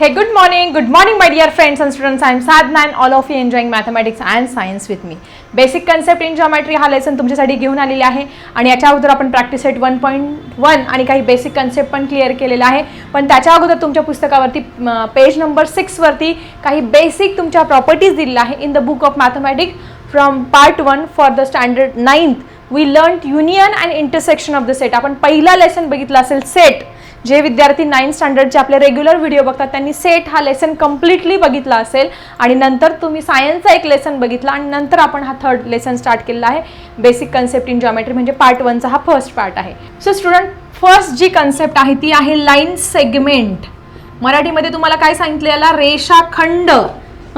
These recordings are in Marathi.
Hey, good morning. Good morning, my dear friends and students. I am Sadhna and all of you enjoying mathematics and science with me. Basic concept in geometry हा लेसन तुमच्यासाठी घेऊन आलेली आहे आणि याच्या अगोदर आपण practice set one point one आणि काही बेसिक कन्सेप्ट पण क्लिअर केलेला आहे पण त्याच्या अगोदर तुमच्या पुस्तकावरती पेज नंबर सिक्सवरती काही बेसिक तुमच्या प्रॉपर्टीज दिलेल्या आहे in the book of mathematics from part one for the standard ninth we learn union and intersection of the set आपण पहिला लेसन बघितला असेल सेट जे विद्यार्थी नाईन स्टँडर्डचे आपले रेग्युलर व्हिडिओ बघतात त्यांनी सेट हा लेसन कम्प्लिटली बघितला असेल. आणि नंतर तुम्ही सायन्सचा एक लेसन बघितला आणि नंतर आपण हा थर्ड लेसन स्टार्ट केलेला आहे. बेसिक कन्सेप्ट इन जॉमेट्री म्हणजे पार्ट वनचा हा फर्स्ट पार्ट आहे. सो स्टुडंट फर्स्ट जी कन्सेप्ट आहे ती आहे लाईन सेगमेंट मराठीमध्ये तुम्हाला काय सांगितलं याला रेषाखंड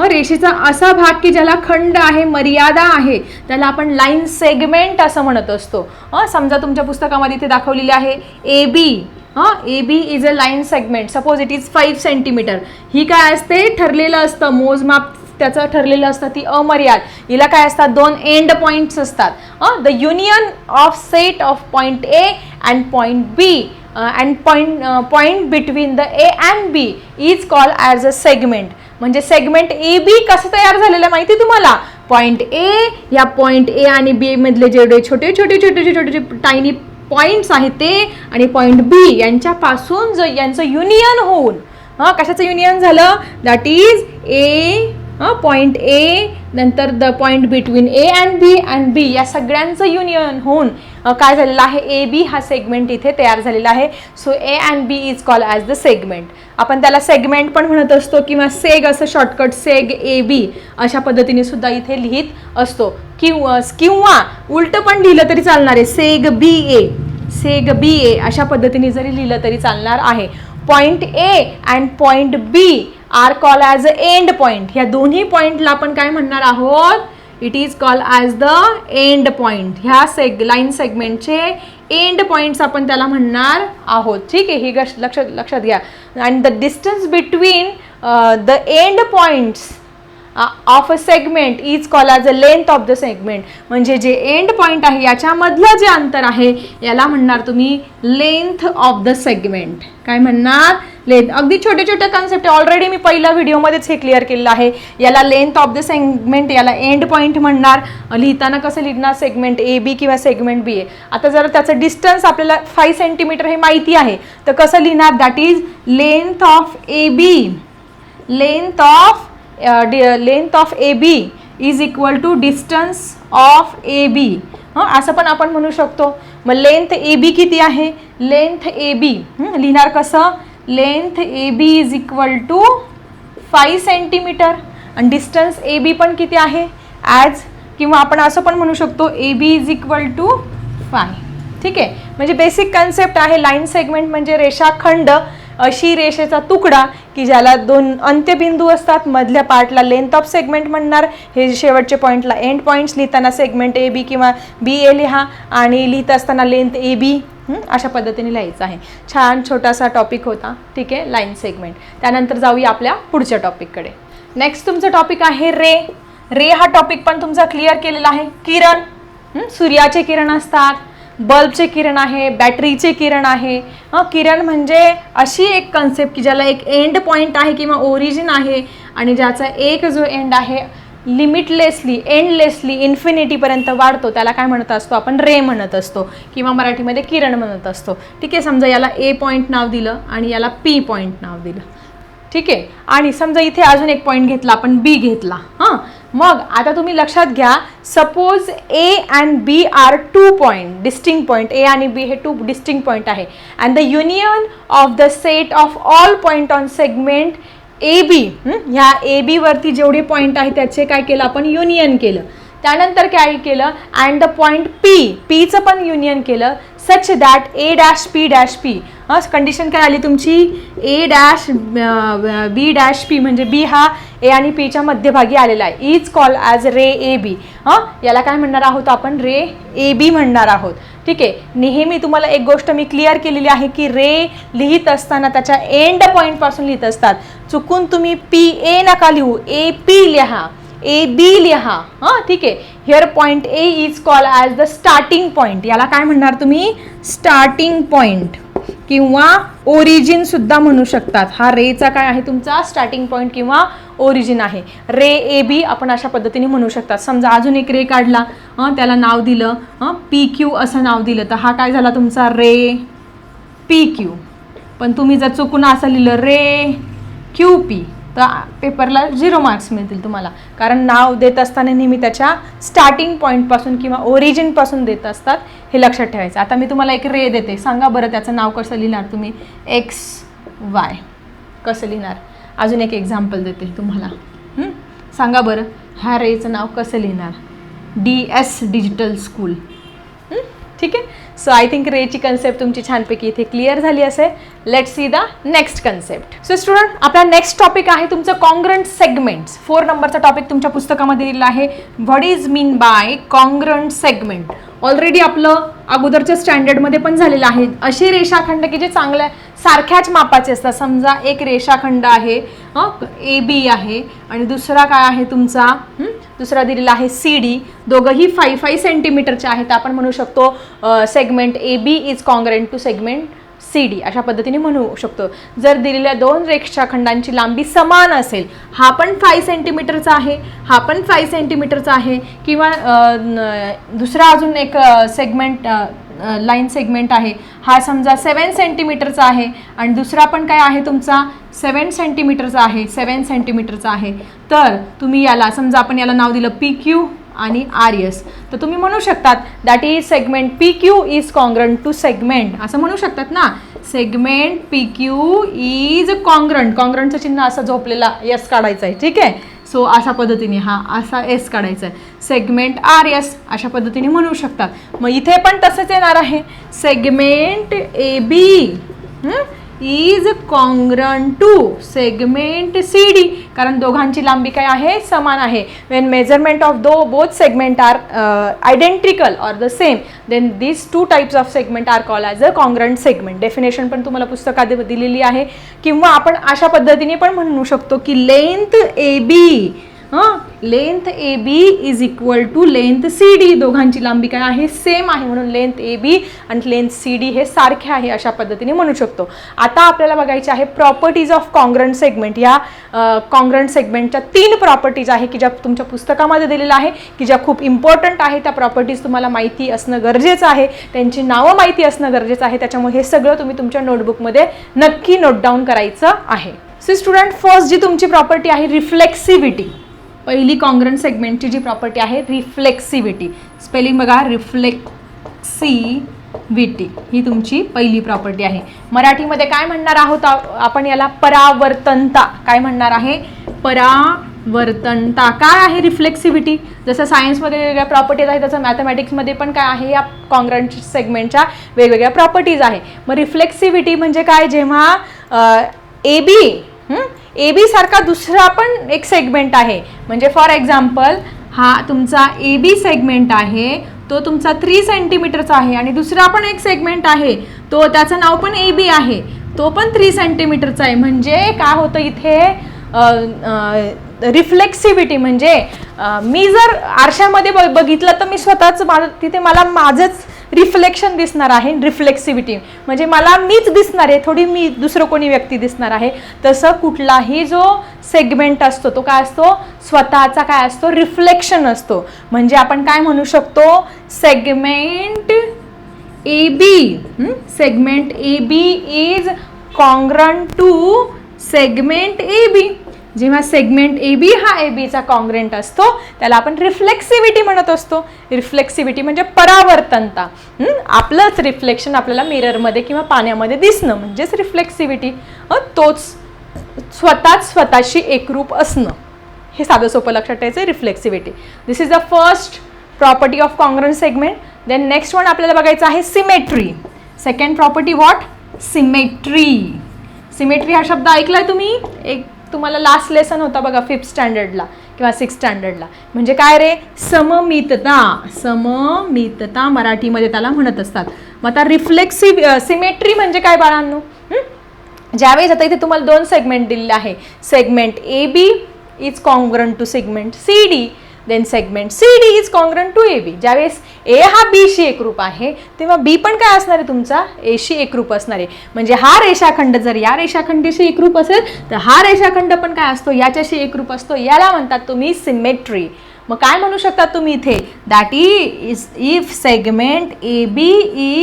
रेषेचा असा भाग की ज्याला खंड आहे मर्यादा आहे त्याला आपण लाईन सेगमेंट असं म्हणत असतो. समजा तुमच्या पुस्तकामध्ये इथे दाखवलेले आहे ए बी हां A B is a line segment suppose it is five centimetre ही काय असते? ठरलेलं असतं. मोजमाप त्याचं ठरलेलं असतं. ती अमर्याद. हिला काय असतात? दोन एंड पॉईंट्स असतात. The union of set of point A and point B and point point between the A and B is call as a segment म्हणजे सेगमेंट ए बी कसं तयार झालेलं आहे माहिती तुम्हाला? पॉईंट ए या पॉईंट ए आणि बी मधले जेवढे छोटे छोटे छोटे छोटे छोटे टायनी पॉईंट्स आहेत ते आणि पॉईंट बी यांच्यापासून जर यांचं युनियन होऊन हां कशाचं युनियन झालं? दॅट इज ए हां पॉईंट ए नंतर the point between A and B and B या सगळ्यांचं युनियन होऊन काय झालेलं आहे? ए बी हा सेगमेंट इथे तयार झालेला आहे. So A and B is call as the segment आपण त्याला सेगमेंट पण म्हणत असतो किंवा सेग असं शॉर्टकट सेग ए बी अशा पद्धतीने सुद्धा इथे लिहित असतो. किंवा किंवा उलटं पण लिहिलं तरी चालणार आहे. सेग बी ए सेग बी ए अशा पद्धतीने जरी लिहिलं तरी चालणार आहे. Point A and point B are call as a end point ह्या दोन्ही पॉईंटला आपण काय म्हणणार आहोत? It is call as the end point ह्या सेग लाईन सेगमेंटचे एंड पॉईंट्स आपण त्याला म्हणणार आहोत. ठीक आहे ही गश लक्षात लक्षात घ्या. And the distance between the end points of a segment is call as a length of the segment म्हणजे जे एंड पॉईंट आहे याच्यामधलं जे अंतर आहे याला म्हणणार तुम्ही लेंथ ऑफ द सेगमेंट काय म्हणणार? लेंथ अगदी छोटे छोटे कन्सेप्ट ऑलरेडी मी पहिल्या व्हिडिओमध्येच हे क्लिअर केलेलं आहे. याला लेंथ ऑफ द सेगमेंट याला एंड पॉईंट म्हणणार. लिहिताना कसं लिहिणार? सेगमेंट ए बी किंवा सेगमेंट बी ए आता जर त्याचं डिस्टन्स आपल्याला फाईव्ह सेंटीमीटर हे माहिती आहे. तर कसं लिहिणार? That is length of A B length of length of A B is equal to distance of A B हां असं पण आपण म्हणू शकतो. मग लेंथ ए बी किती आहे? लेंथ ए बी लिहिणार कसं? Length A B is equal to five centimetre आणि डिस्टन्स ए बी पण किती आहे? ॲज किंवा आपण असं पण म्हणू शकतो A B is equal to five ठीक आहे? म्हणजे बेसिक कन्सेप्ट आहे. लाईन सेगमेंट म्हणजे रेषाखंड. अशी रेषेचा तुकडा की ज्याला दोन अंत्यबिंदू असतात. मधल्या पार्टला लेंथ ऑफ सेगमेंट म्हणणार. हे शेवटचे पॉईंटला एंड पॉईंट्स लिहिताना सेगमेंट ए बी किंवा बी ए लिहा आणि लिहित असताना लेंथ ए बी अशा पद्धतीने लिहायचं आहे. छान छोटासा टॉपिक होता. ठीक आहे लाईन सेगमेंट त्यानंतर जाऊया आपल्या पुढच्या टॉपिककडे नेक्स्ट तुमचं टॉपिक आहे रे. रे हा टॉपिक पण तुमचा क्लिअर केलेला आहे. किरण. सूर्याचे किरण असतात. बल्बचे किरण आहे बॅटरीचे किरण आहे. हं, किरण म्हणजे अशी एक कन्सेप्ट की ज्याला एक एंड पॉईंट आहे किंवा ओरिजिन आहे आणि ज्याचा एक जो एंड आहे लिमिटलेसली एंडलेसली इन्फिनिटीपर्यंत वाढतो. त्याला काय म्हणत असतो? आपण रे म्हणत असतो किंवा मराठीमध्ये किरण म्हणत असतो. ठीक आहे समजा याला ए पॉईंट नाव दिलं आणि याला पी पॉईंट नाव दिलं. ठीक आहे? आणि समजा इथे अजून एक पॉईंट घेतला आपण बी घेतला हां? मग आता तुम्ही लक्षात घ्या suppose A and B are two point distinct point A आणि बी हे टू डिस्टिंग पॉईंट आहे. And the union of the set of all point on segment A B ह्या ए बीवरती जेवढे पॉईंट आहे त्याचे काय केलं आपण? युनियन केलं. त्यानंतर काय केलं? अँड द पॉईंट पी पीचं पण युनियन केलं. Such that A dash P dash P हां कंडिशन काय आली तुमची? A dash B dash P म्हणजे बी हा ए आणि पीच्या मध्यभागी आलेला आहे. Is call as ray A B हां याला काय म्हणणार आहोत आपण? रे ए बी म्हणणार आहोत. ठीक आहे. नेहमी तुम्हाला एक गोष्ट मी क्लिअर केलेली आहे की रे लिहित असताना त्याच्या एंड पॉईंटपासून लिहित असतात. चुकून तुम्ही पी ए नका लिहू. ए पी लिहा. ए बी लिहा. हां ठीक आहे. Here point A is call as the starting point याला काय म्हणणार तुम्ही? स्टार्टिंग पॉईंट किंवा ओरिजिन सुद्धा म्हणू शकतात. हा रेचा काय आहे तुमचा? स्टार्टिंग पॉईंट किंवा ओरिजिन आहे. रे ए बी आपण अशा पद्धतीने म्हणू शकतात. समजा अजून एक रे काढला. त्याला नाव दिलं. पी क्यू असं नाव दिलं. तर हा काय झाला तुमचा? रे. पी क्यू पण तुम्ही जर चुकून असं लिहिलं रे क्यू पी तर पेपरला झिरो मार्क्स मिळतील तुम्हाला. कारण नाव देत असताना नेहमी त्याच्या स्टार्टिंग पॉईंटपासून किंवा ओरिजिनपासून देत असतात हे लक्षात ठेवायचं. आता मी तुम्हाला एक रे देते. सांगा बरं त्याचं नाव कसं लिहिणार तुम्ही? एक्स वाय कसं लिहिणार? अजून एक एक्झाम्पल देते तुम्हाला. सांगा बरं. ह्या रेचं नाव कसं लिहिणार? D S digital school so I think रेची concept तुमची छानपैकी इथे क्लिअर झाली असेल. Let see the next concept so student आपला नेक्स्ट टॉपिक आहे तुमचं कॉंग्रंट सेगमेंट्स फोर नंबरचा टॉपिक तुमच्या पुस्तकामध्ये दिलेला आहे. What is mean by congruent segment already आपलं अगोदरच्या स्टँडर्डमध्ये पण झालेलं आहे. असे रेषाखंड की जे चांगल्या सारख्याच मापाचे असतात. समजा एक रेषाखंड आहे ए बी आहे आणि दुसरा काय आहे तुमचा? दुसरा दिलेला आहे सी डी दोघंही फाय फाय सेंटीमीटरचे आहेत. आपण म्हणू शकतो segment A B is congruent to segment C D अशा पद्धतीने म्हणू शकतो. जर दिलेल्या दोन रेषाखंडांची लांबी समान असेल हा पण फाय सेंटीमीटरचा आहे हा पण फाय सेंटीमीटरचा आहे किंवा दुसरा अजून एक सेगमेंट लाईन सेगमेंट आहे हा समजा सेवन सेंटीमीटरचा आहे आणि दुसरा पण काय आहे तुमचा? सेवन सेंटीमीटरचा आहे सेवन सेंटीमीटरचा आहे. तर तुम्ही याला समजा आपण याला नाव दिलं पी क्यू आणि आर एस तर तुम्ही म्हणू शकतात that is segment P Q is congruent to segment असं म्हणू शकतात ना? Segment P Q is congruent कॉन्ग्रंटचं चिन्ह असं झोपलेला यस काढायचं आहे ठीक आहे? सो अशा पद्धतीने हा असा एस काढायचा आहे सेगमेंट आर एस अशा पद्धतीने म्हणू शकतात. मग इथे पण तसंच येणार आहे. Segment A B is congruent to segment C D कारण दोघांची लांबी काय आहे? समान आहे. When measurement of two both segment are identical or the same then this two types of segment are call as a congruent segment definition पण तुम्हाला पुस्तकात दिलेली आहे. किंवा आपण अशा पद्धतीने पण म्हणू शकतो की लेंथ ए बी हां? Length A B is equal to length C D दोघांची लांबी काय आहे? सेम आहे. म्हणून लेंथ ए बी आणि लेंथ सी डी हे सारखे आहे अशा पद्धतीने म्हणू शकतो. आता आपल्याला बघायचे आहे प्रॉपर्टीज ऑफ कॉंग्रंट सेगमेंट या कॉंग्रंट सेगमेंटच्या तीन प्रॉपर्टीज आहे की ज्या तुमच्या पुस्तकामध्ये दिलेल्या आहे की ज्या खूप इम्पॉर्टंट आहे. त्या प्रॉपर्टीज तुम्हाला माहिती असणं गरजेचं आहे. त्यांची नावं माहिती असणं गरजेचं आहे. त्याच्यामुळे हे सगळं तुम्ही तुमच्या नोटबुकमध्ये नक्की नोट डाऊन करायचं आहे. सो स्टुडंट फर्स्ट जी तुमची प्रॉपर्टी आहे रिफ्लेक्सिव्हिटी पहिली कॉंग्रन सेगमेंटची जी प्रॉपर्टी आहे रिफ्लेक्सिव्हिटी स्पेलिंग बघा रिफ्लेक्सिव्हिटी ही तुमची पहिली प्रॉपर्टी आहे. मराठीमध्ये काय म्हणणार आहोत आपण याला परावर्तनता. काय म्हणणार आहे? परावर्तनता. काय आहे रिफ्लेक्सिव्हिटी जसं सायन्समध्ये वेगवेगळ्या प्रॉपर्टीज आहेत तसं मॅथमॅटिक्समध्ये पण काय आहे? या कॉंग्रंट सेगमेंटच्या वेगवेगळ्या प्रॉपर्टीज आहे. मग रिफ्लेक्सिव्हिटी म्हणजे काय? जेव्हा ए बी ए बी सारखा दुसरा पण एक सेगमेंट आहे. म्हणजे फॉर एक्झाम्पल हा तुमचा ए बी सेगमेंट आहे तो तुमचा थ्री सेंटीमीटरचा आहे आणि दुसरा पण एक सेगमेंट आहे. तो त्याचं नाव पण ए बी आहे. तो पण थ्री सेंटीमीटरचा आहे. म्हणजे काय होतं इथे? रिफ्लेक्सिव्हिटी म्हणजे मी जर आरशामध्ये ब बघितलं तर मी स्वतःच मा तिथे मला माझंच रिफ्लेक्शन दिसणार आहे रिफ्लेक्सिव्हिटी. म्हणजे मला मीच दिसणार आहे थोडी मी दुसरं कोणी व्यक्ती दिसणार आहे. तसं कुठलाही जो सेगमेंट असतो तो काय असतो? स्वतःचा काय असतो? रिफ्लेक्शन असतो. म्हणजे आपण काय म्हणू शकतो? Segment A B segment A B is congruent to segment A B जेव्हा सेगमेंट ए बी हा ए बीचा कॉन्ग्रेंट असतो त्याला आपण रिफ्लेक्सिव्हिटी म्हणत असतो. रिफ्लेक्सिव्हिटी म्हणजे परावर्तनता. आपलंच रिफ्लेक्शन आपल्याला मिररमध्ये किंवा पाण्यामध्ये दिसणं म्हणजेच रिफ्लेक्सिव्हिटी तोच स्वतःच स्वतःशी एकरूप असणं. हे साधं सोपं लक्षात ठेवायचं reflexivity this is the first property of congruent segment then next one आपल्याला बघायचं आहे symmetry second property what symmetry symmetry हा शब्द ऐकलाय तुम्ही? एक तुम्हाला लास्ट लेसन होता बघा फिफ्थ स्टँडर्डला किंवा सिक्स स्टँडर्डला म्हणजे काय रे? सममितता. सममितता मराठीमध्ये त्याला म्हणत असतात. मग आता रिफ्लेक्सिव्ह सिमेट्री म्हणजे काय बाळांनो? ज्यावेळेस आता इथे तुम्हाला दोन सेगमेंट दिलेले आहे. Segment A B is congruent to segment C D then segment C D is congruent to A B ज्यावेळेस ए हा बीशी एकरूप आहे तेव्हा बी पण काय असणार आहे तुमचा? एशी एकरूप असणार आहे. म्हणजे हा रेषाखंड जर या रेषाखंडाशी एकरूप असेल तर हा रेषाखंड पण काय असतो? याच्याशी एकरूप असतो. याला म्हणतात तुम्ही सिमेट्री मग काय म्हणू शकता तुम्ही इथे? That is if segment A B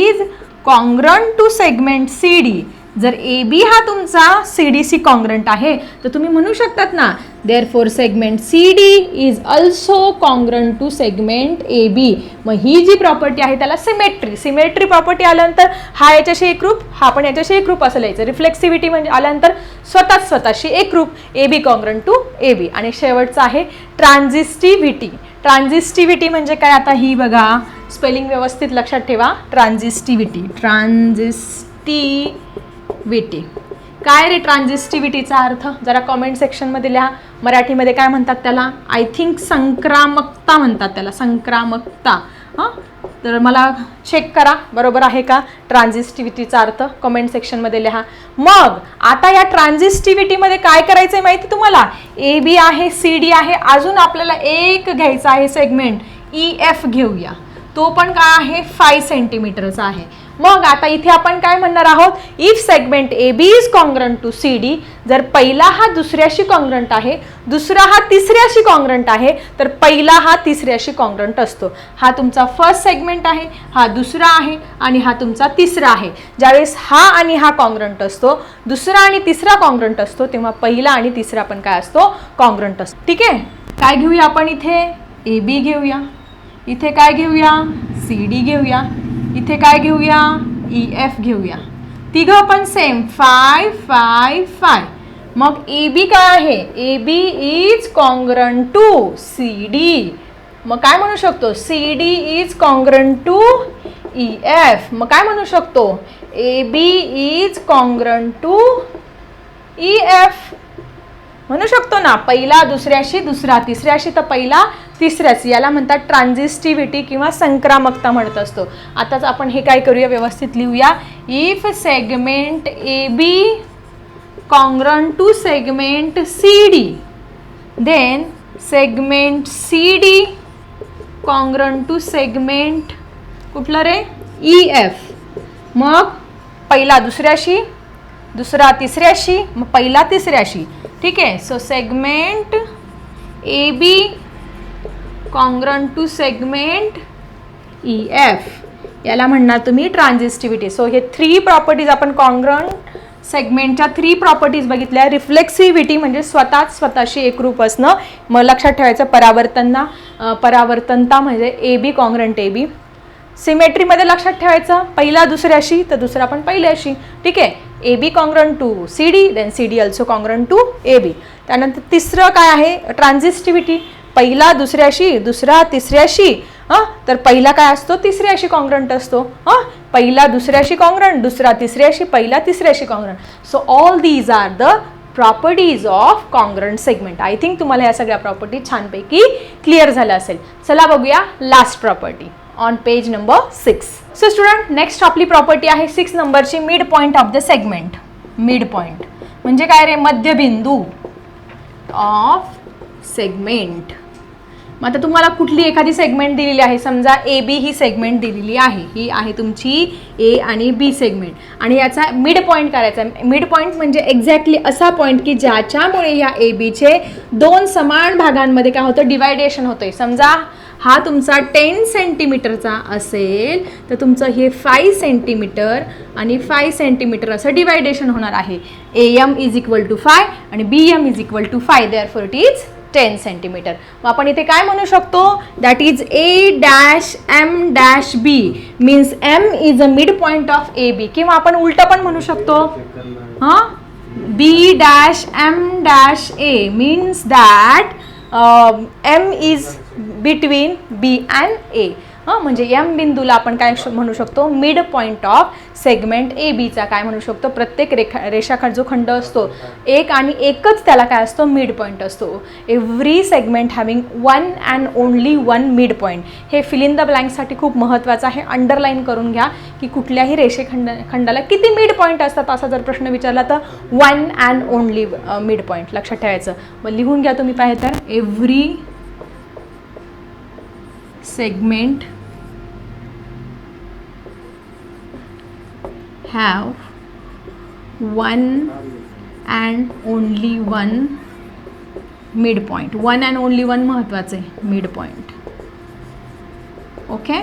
is congruent to segment C D जर ए बी हा तुमचा सी डी सी कॉन्ग्रंट आहे तर तुम्ही म्हणू शकतात ना therefore segment C D is also congruent to segment A B मग ही जी प्रॉपर्टी आहे त्याला सिमेट्री सिमेट्री प्रॉपर्टी आल्यानंतर हा याच्याशी एकरूप हा पण याच्याशी एकरूप असं लिहायचं. रिफ्लेक्सिव्हिटी म्हणजे आल्यानंतर स्वतःच स्वतःशी एकरूप A B congruent to A बी आणि शेवटचं आहे ट्रान्झिस्टिव्हिटी ट्रान्झिस्टिव्हिटी म्हणजे काय? आता ही बघा. स्पेलिंग व्यवस्थित लक्षात ठेवा. ट्रान्झिस्टिव्हिटी ट्रान्झिस्टिव्हिटी काय रे ट्रान्झिस्टिव्हिटीचा अर्थ? जरा कॉमेंट सेक्शनमध्ये लिहा. मराठीमध्ये काय म्हणतात त्याला? आय थिंक संक्रामकता म्हणतात त्याला. संक्रामकता. हां? तर मला चेक करा. बरोबर आहे का? ट्रान्झिस्टिव्हिटीचा अर्थ? कमेंट सेक्शनमध्ये लिहा. मग आता या ट्रान्झिस्टिव्हिटीमध्ये काय करायचं आहे माहिती तुम्हाला? ए बी आहे सी डी आहे. अजून आपल्याला एक घ्यायचा आहे सेगमेंट ई एफ घेऊया. तो पण काय आहे? फाय सेंटीमीटरचा आहे. मग आता इथे आपण काय म्हणणार आहोत? If segment A B is congruent to C D जर पहिला हा दुसऱ्याशी कॉन्ग्रंट आहे दुसरा हा तिसऱ्याशी कॉन्ग्रंट आहे तर पहिला हा तिसऱ्याशी कॉन्ग्रंट असतो. हा तुमचा फर्स्ट सेगमेंट आहे हा दुसरा आहे आणि हा तुमचा तिसरा आहे. ज्यावेळेस हा आणि हा कॉन्ग्रंट असतो दुसरा आणि तिसरा कॉन्ग्रंट असतो तेव्हा पहिला आणि तिसरा पण काय असतो? कॉन्ग्रंट असतो. ठीक आहे? काय घेऊया आपण इथे? ए बी घेऊया. इथे काय घेऊया? सी डी घेऊया. इथे काय घेऊया? ई एफ घेऊया. तिघं पण सेम फाय फाय फाय मग ए बी काय आहे? A B is congruent to C D मग काय म्हणू शकतो? C D is congruent to E F मग काय म्हणू शकतो? A B is congruent to E F म्हणू शकतो ना? पहिला दुसऱ्याशी दुसरा तिसऱ्याशी तर पहिला तिसऱ्याच याला म्हणतात ट्रान्झिस्टिव्हिटी किंवा संक्रामकता म्हणत असतो. आताच आपण हे काय करूया? व्यवस्थित लिहूया. If segment A B congruent to segment C D then segment C D congruent to segment कुठलं रे? ई एफ मग पहिला दुसऱ्याशी दुसरा तिसऱ्याशी मग पहिला तिसऱ्याशी. ठीक आहे? So segment A B congruent to segment E F याला म्हणणार तुम्ही ट्रान्झिस्टिव्हिटी. सो हे थ्री प्रॉपर्टीज आपण कॉन्ग्रन सेगमेंटच्या थ्री प्रॉपर्टीज बघितल्या. रिफ्लेक्सिव्हिटी म्हणजे स्वतःच स्वतःशी एकरूप असणं. मग लक्षात ठेवायचं परावर्तना परावर्तनता म्हणजे A B congruent A B सिमेट्रीमध्ये लक्षात ठेवायचं. पहिला दुसऱ्याशी तर दुसरा पण पहिल्याशी ठीक आहे? A B congruent to C D then C D also congruent to A B त्यानंतर तिसरं काय आहे? ट्रान्झिस्टिव्हिटी पहिला दुसऱ्याशी दुसरा तिसऱ्याशी हां? तर पहिला काय असतो? तिसऱ्याशी कॉन्ग्रंट असतो हां? पहिला दुसऱ्याशी कॉन्ग्रंट दुसरा तिसऱ्याशी पहिला तिसऱ्याशी congruent so all these are the properties of congruent segment I think तुम्हाला या सगळ्या प्रॉपर्टी छानपैकी क्लिअर झाल्या असेल. चला बघूया last property on page number six so student next आपली प्रॉपर्टी आहे सिक्स नंबरची mid point of the segment mid point म्हणजे काय रे? मध्यबिंदू ऑफ सेगमेंट मग आता तुम्हाला कुठली एखादी सेगमेंट दिलेली आहे? समजा ए बी ही सेगमेंट दिलेली आहे. ही आहे तुमची ए आणि बी सेगमेंट आणि याचा मिड पॉईंट करायचा. मिड पॉईंट म्हणजे एक्झॅक्टली असा पॉईंट की ज्याच्यामुळे या ए बीचे दोन समान भागांमध्ये काय होतं? डिवायडेशन होतंय. समजा हा तुमचा टेन सेंटीमीटरचा असेल तर तुमचं हे फाय सेंटीमीटर आणि फाय सेंटीमीटर असं डिवायडेशन होणार आहे. A M is equal to five आणि B M is equal to five therefore it is ten centimetre मग आपण इथे काय म्हणू शकतो? That is A dash M dash B means M is a mid point of A B किंवा आपण उलटं पण म्हणू शकतो. हां? B dash M dash A means that M is between B and A हां म्हणजे एम बिंदूला आपण काय श- म्हणू शकतो? Mid point of segment A बीचा काय म्हणू शकतो? प्रत्येक रेखा रेषाखंड जो खंड असतो एक आणि एकच त्याला काय असतो? मिड पॉईंट असतो. Every segment having one and only one mid point हे फिल इन द ब्लँकसाठी खूप महत्त्वाचं आहे. अंडरलाईन करून घ्या की कुठल्याही रेषेखंड खंडाला किती मिड पॉईंट असतात असा जर प्रश्न विचारला तर one and only mid point लक्षात ठेवायचं. मग लिहून घ्या तुम्ही पाहिजे तर every segment have one and only one mid point one and only one महत्त्वाचं आहे मिड पॉईंट ओके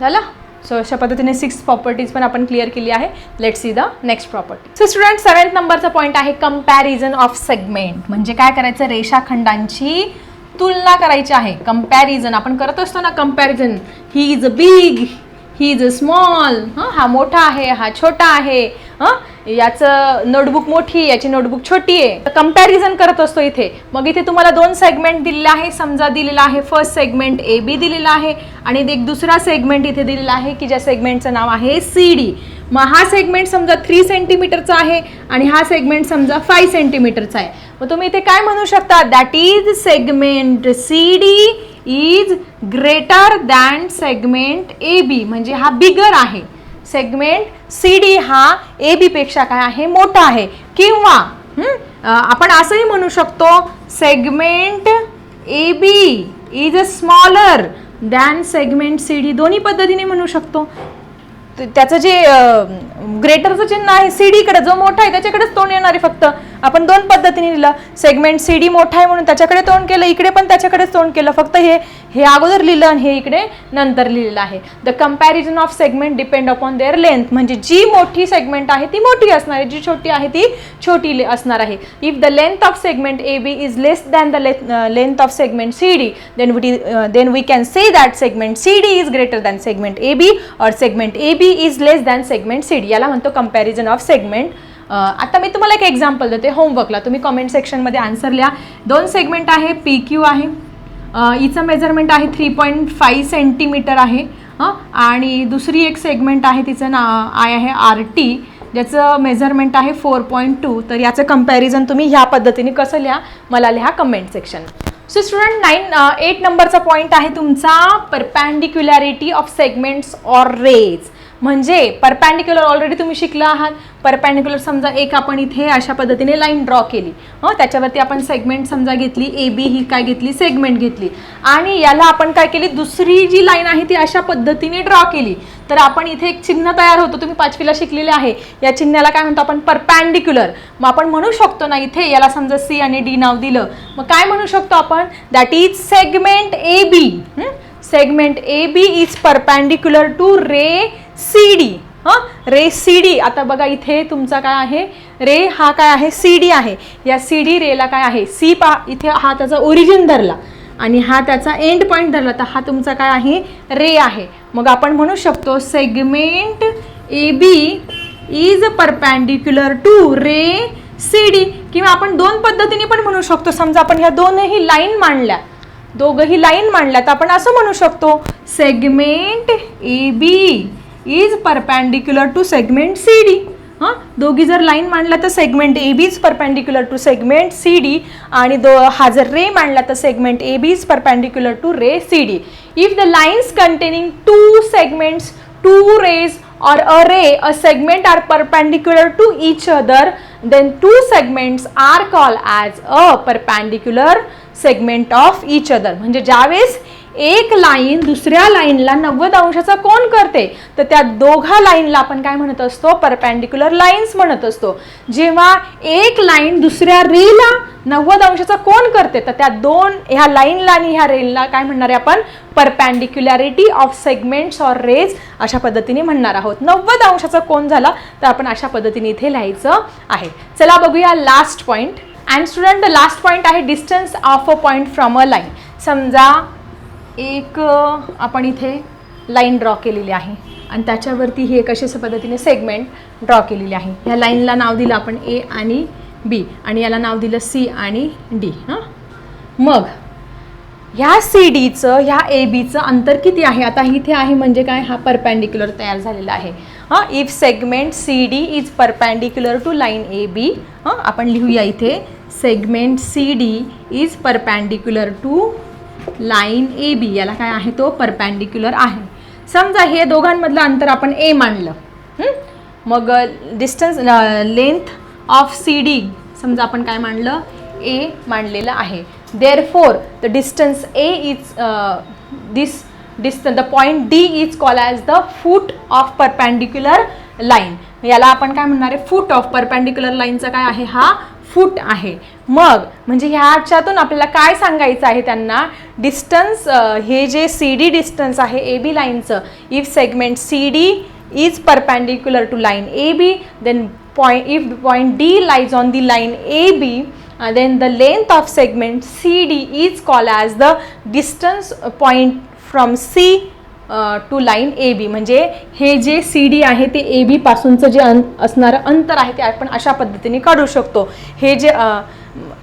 झालं? सो अशा पद्धतीने सिक्स प्रॉपर्टीज पण आपण क्लिअर केली आहे. Let see the next property so student seventh नंबरचा पॉईंट आहे कंपॅरिझन ऑफ सेगमेंट म्हणजे काय करायचं? रेषाखंडांची तुलना करायची आहे. कंपॅरिझन आपण करत असतो ना comparison he is a big he is a small हां हा मोठा आहे हा छोटा आहे. हां याचं नोटबुक मोठी याची नोटबुक छोटी आहे. कंपॅरिझन करत असतो इथे. मग इथे तुम्हाला दोन सेगमेंट दिलेले आहे. समजा दिलेला आहे फर्स्ट सेगमेंट ए बी दिलेला आहे. आणि एक दुसरा सेगमेंट इथे दिलेला आहे की ज्या सेगमेंटचं नाव आहे सी डी मग हा सेगमेंट समजा थ्री सेंटीमीटरचा आहे आणि हा सेगमेंट समजा फाय सेंटीमीटरचा आहे. मग तुम्ही इथे काय म्हणू शकता? That is segment C D is greater than segment A B म्हणजे हा बिगर आहे. सेगमेंट सी डी हा ए बी पेक्षा काय आहे? मोठा आहे. किंवा आपण असंही म्हणू शकतो segment A B is a smaller than segment C D दोन्ही पद्धतीने म्हणू शकतो. त्याचं जे ग्रेटरचं चिन्ह आहे सी डीकडे जो मोठा आहे त्याच्याकडेच तोंड येणार आहे फक्त. आपण दोन पद्धतीने लिहिलं. सेगमेंट सी डी मोठा आहे म्हणून त्याच्याकडे तोंड केलं इकडे पण त्याच्याकडेच तोंड केलं. फक्त हे हे अगोदर लिहिलं आणि हे इकडे नंतर लिहिलेलं आहे. The comparison of segment depend upon their length म्हणजे जी मोठी सेगमेंट आहे ती मोठी असणार आहे. जी छोटी आहे ती छोटी असणार आहे. If the length of segment A B is less than the length of segment C D then we then we can say that segment C D is greater than segment A B और segment A B is less than segment C D याला म्हणतो कंपॅरिझन ऑफ सेगमेंट आता मी तुम्हाला एक एक्झाम्पल देते होमवर्कला तुम्ही कमेंट सेक्शनमध्ये आन्सर लिहा. दोन सेगमेंट आहे पी क्यू आहे. हिचं मेजरमेंट आहे थ्री पॉईंट फाईव्ह सेंटीमीटर आहे हं? आणि दुसरी एक सेगमेंट आहे तिचं ना आय आहे आर टी ज्याचं मेजरमेंट आहे फोर पॉईंट टू तर याचं कंपॅरिझन तुम्ही ह्या पद्धतीने कसं लिहा? मला लिहा comment section so student nine eight नंबरचा पॉईंट आहे तुमचा perpendicularity of segments or rays म्हणजे परपॅन्डिक्युलर ऑलरेडी तुम्ही शिकला आहात. परपॅन्डिक्युलर समजा एक आपण इथे अशा पद्धतीने लाईन ड्रॉ केली. हं त्याच्यावरती आपण सेगमेंट समजा घेतली ए बी ही काय घेतली? सेगमेंट घेतली. आणि याला आपण काय केली? दुसरी जी लाईन आहे ती अशा पद्धतीने ड्रॉ केली. तर आपण इथे एक चिन्ह तयार होतो. तुम्ही पाचवीला शिकलेले आहे. या चिन्हाला काय म्हणतो आपण? परपॅन्डिक्युलर मग आपण म्हणू शकतो ना इथे याला समजा सी आणि डी नाव दिलं. मग काय म्हणू शकतो आपण? That is segment A B segment A B is perpendicular to ray C D हां? रे सी डी आता बघा इथे तुमचा काय आहे? रे हा काय आहे? सी डी आहे. या सी डी रेला काय आहे? सी पा इथे हा त्याचा ओरिजिन धरला. आणि हा त्याचा एंड पॉईंट धरला. तर हा तुमचा काय आहे? रे आहे. मग आपण म्हणू शकतो segment A B is perpendicular to ray C D किंवा आपण दोन पद्धतीने पण म्हणू शकतो. समजा आपण ह्या दोनही लाईन मांडल्या. दोघंही लाईन मांडल्या. तर आपण असं म्हणू शकतो segment A B is perpendicular to segment C D हां दोघी जर लाईन मांडला तर segment A B is perpendicular to segment C D आणि दो हा जर रे मांडला तर segment A B is perpendicular to ray C D if the lines containing two segments two rays or a ray a segment are perpendicular to each other then two segments are called as a perpendicular segment of each other. म्हणजे ज्यावेळेस एक लाईन दुसऱ्या लाईनला नव्वद अंशाचा कोण करते? तर त्या दोघा लाईनला आपण काय म्हणत असतो? परपॅन्डिक्युलर लाईन्स म्हणत असतो. जेव्हा एक लाईन दुसऱ्या रेला नव्वद अंशाचा कोण करते तर त्या दोन ह्या लाईनला आणि ह्या रेलला काय म्हणणार आहे आपण? Perpendicularity of segments or rays अशा पद्धतीने म्हणणार आहोत. नव्वद अंशाचा कोण झाला तर आपण अशा पद्धतीने इथे लिहायचं आहे. चला बघूया last point and student the last point आहे distance of a point from a line समजा एक आपण इथे लाईन ड्रॉ केलेली आहे. आणि त्याच्यावरती ही एक अशा पद्धतीने सेगमेंट ड्रॉ केलेली आहे. ह्या लाईनला नाव दिलं आपण ए आणि बी आणि याला नाव दिलं सी आणि डी हां? मग ह्या सी डीचं ह्या ए बीचं अंतर किती आहे? आता इथे आहे म्हणजे काय? हा परपॅन्डिक्युलर तयार झालेला आहे. हां? If segment C D is perpendicular to line A B हां? आपण लिहूया इथे segment C D is perpendicular to line A B याला काय आहे तो? परपॅन्डिक्युलर आहे. समजा हे दोघांमधलं अंतर आपण ए मांडलं मग distance length of C D समजा आपण काय मांडलं ए मांडलेलं आहे. Therefore the distance A is this distance the point D is call as the foot of perpendicular line याला आपण काय म्हणणार आहे? फूट ऑफ परपॅन्डिक्युलर लाईनचा काय आहे हा? फूट आहे. मग म्हणजे ह्याच्यातून आपल्याला काय सांगायचं आहे त्यांना? डिस्टन्स हे जे सी डी डिस्टन्स आहे A B लाईनचं if segment C D is perpendicular to line A B then point if point D lies on the line A B then the length of segment C D is call as the distance point from C to line A B म्हणजे हे जे सी डी आहे ते ए बी पासूनचं जे अं असणारं अंतर आहे ते आपण अशा पद्धतीने काढू शकतो. हे जे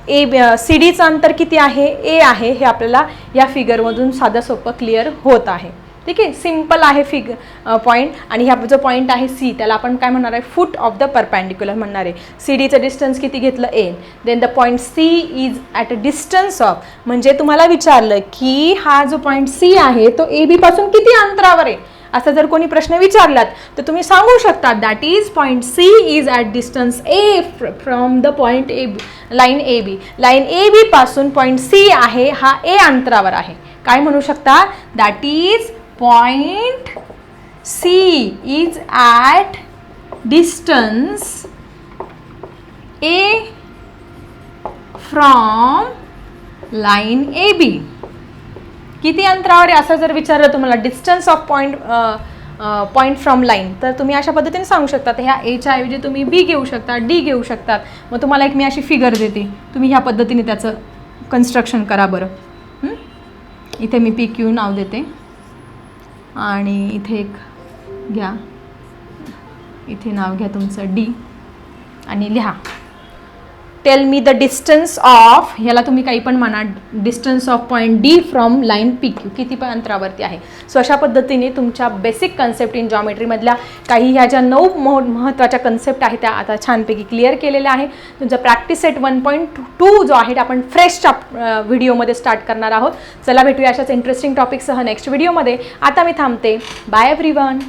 ए सी डीचं अंतर किती आहे? ए आहे. हे आपल्याला या फिगरमधून साधं सोपं क्लिअर होत आहे. ठीक आहे? सिंपल आहे फिग पॉईंट आणि ह्या जो पॉईंट आहे सी त्याला आपण काय म्हणणार आहे? फूट ऑफ द परपॅन्डिक्युलर म्हणणार आहे. सी डीचं डिस्टन्स किती घेतलं? A then the point C is at a distance of म्हणजे तुम्हाला विचारलं की हा जो पॉईंट सी आहे तो ए बीपासून किती अंतरावर आहे? असं जर कोणी प्रश्न विचारलात तर तुम्ही सांगू शकता that is point C is at distance A from the point A B line A B line A बीपासून point C आहे हा ए अंतरावर आहे. काय म्हणू शकता? That is point C is at distance A from line AB किती अंतरावर आहे? असं जर विचारलं तुम्हाला distance of point point from line तर तुम्ही अशा पद्धतीने सांगू शकता. ह्या एच्या ऐवजी तुम्ही बी घेऊ शकता डी घेऊ शकतात. मग तुम्हाला एक मी अशी फिगर देते. तुम्ही ह्या पद्धतीने त्याचं कन्स्ट्रक्शन करा बरं. इथे मी पी क्यू नाव देते. आणि इथे एक घ्या. इथे नाव घ्या तुमचं डी आणि लिहा. Tell me the distance of ह्याला तुम्ही काही पण म्हणा distance of point D from line P Q किती पण अंतरावरती आहे. सो अशा पद्धतीने तुमच्या बेसिक कन्सेप्ट इन जॉमेट्रीमधल्या काही ह्या ज्या नऊ मह महत्त्वाच्या कन्सेप्ट आहेत त्या आता छानपैकी क्लिअर केलेल्या आहे तुमचा practice set one point two जो आहे आपण आपण फ्रेशच्या व्हिडिओमध्ये स्टार्ट करणार आहोत. चला भेटूया अशाच इंटरेस्टिंग टॉपिकसह नेक्स्ट व्हिडिओमध्ये आता मी थांबते. Bye every one